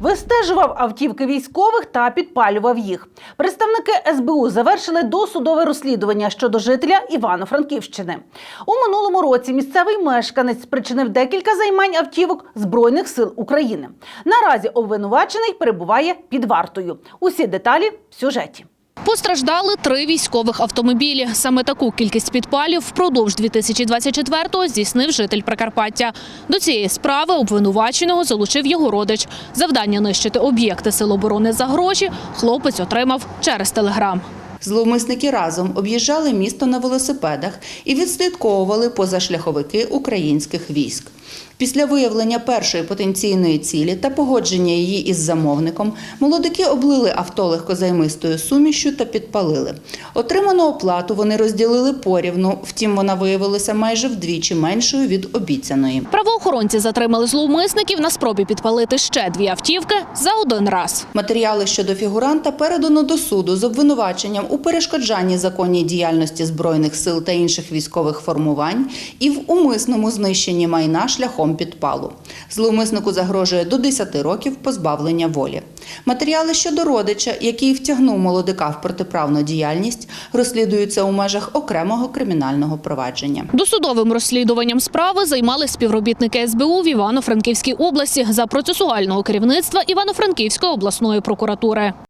Вистежував автівки військових та підпалював їх. Представники СБУ завершили досудове розслідування щодо жителя Івано-Франківщини. У минулому році місцевий мешканець спричинив декілька займань автівок Збройних сил України. Наразі обвинувачений перебуває під вартою. Усі деталі в сюжеті. Постраждали три військових автомобілі. Саме таку кількість підпалів впродовж 2024-го здійснив житель Прикарпаття. До цієї справи обвинуваченого залучив його родич. Завдання нищити об'єкти Сил оборони за гроші хлопець отримав через телеграм. Зловмисники разом об'їжджали місто на велосипедах і відслідковували позашляховики українських військ. Після виявлення першої потенційної цілі та погодження її із замовником, молодики облили авто легкозаймистою сумішю та підпалили. Отриману оплату вони розділили порівну, втім вона виявилася майже вдвічі меншою від обіцяної. Правоохоронці затримали зловмисників на спробі підпалити ще дві автівки за один раз. Матеріали щодо фігуранта передано до суду з обвинуваченням у перешкоджанні законній діяльності збройних сил та інших військових формувань і в умисному знищенні майна шляхом підпалу. Зловмиснику загрожує до 10 років позбавлення волі. Матеріали щодо родича, який втягнув молодика в протиправну діяльність, розслідуються у межах окремого кримінального провадження. Досудовим розслідуванням справи займали співробітники СБУ в Івано-Франківській області за процесуального керівництва Івано-Франківської обласної прокуратури.